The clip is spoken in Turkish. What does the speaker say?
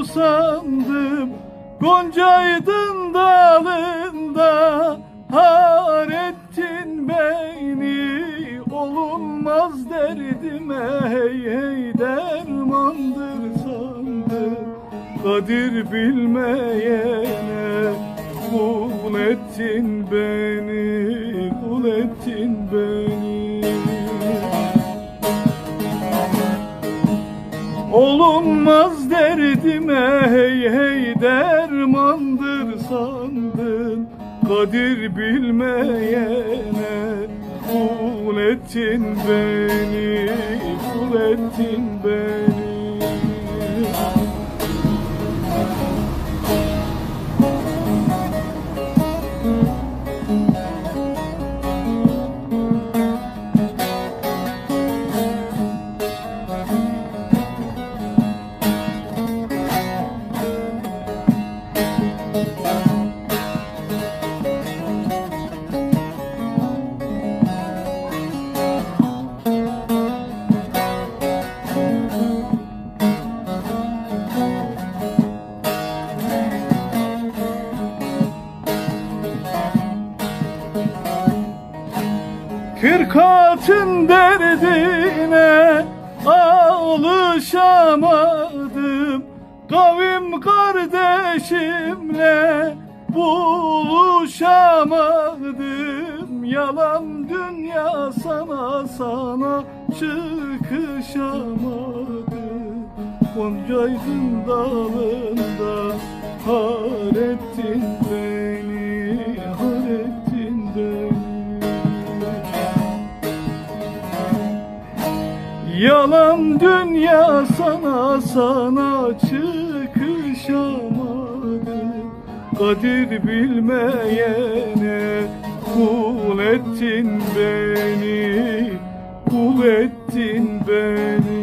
sandım Goncaydın dalında Har ettin beni Olunmaz derdime Hey hey dermandır sandım. Kadir bilmeyene Kul ettin beni Olunmaz derdime hey hey dermandır sandın. Kadir bilmeyene kul ettin beni Kul ettin beni Kırkatın derdine alışamadım. Kavim kardeşimle buluşamadım. Yalan dünya sana sana çıkışamadım. Goncaydın dalında Yalan dünya sana sana çıkışamadı Kadir bilmeyene kul ettin beni Kul ettin beni